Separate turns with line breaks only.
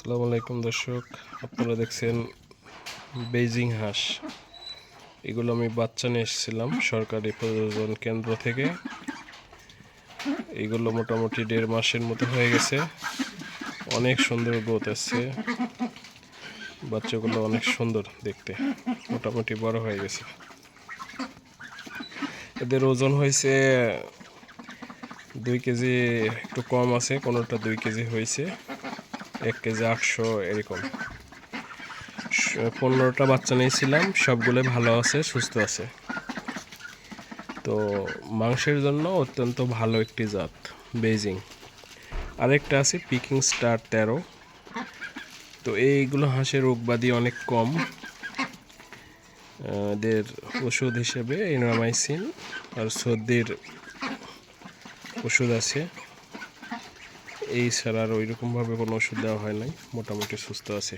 আসসালামু আলাইকুম দর্শক, আপনারা দেখছেন বেইজিং হাঁস। এগুলো আমি বাচ্চা নিয়ে এসেছিলাম সরকারি প্রযোজন কেন্দ্র থেকে। এগুলো মোটামুটি দেড় মাসের মতো হয়ে গেছে। অনেক সুন্দর গ্রোথ আসছে। বাচ্চাগুলো অনেক সুন্দর দেখতে। মোটামুটি বড় হয়ে গেছে। এদের ওজন হয়েছে দুই কেজি, একটু কম আছে, কোনোটা দুই কেজি হয়েছে। এক কেজি আটশো এরকম। পনেরোটা বাচ্চা নিয়েছিলাম সবগুলো ভালো আছে, সুস্থ আছে। তো মাংসের জন্য অত্যন্ত ভালো একটি জাত বেজিং আরেকটা আছে পিকিং স্টার তেরো। তো এইগুলো হাঁসের রোগবাদি অনেক কম। এদের ওষুধ হিসেবে ইনরামাইসিন আর সর্দির ওষুধ আছে। এই ছাড়া আর ওইরকমভাবে কোনো ওষুধ দেওয়া হয় নাই। মোটামুটি সুস্থ আছে।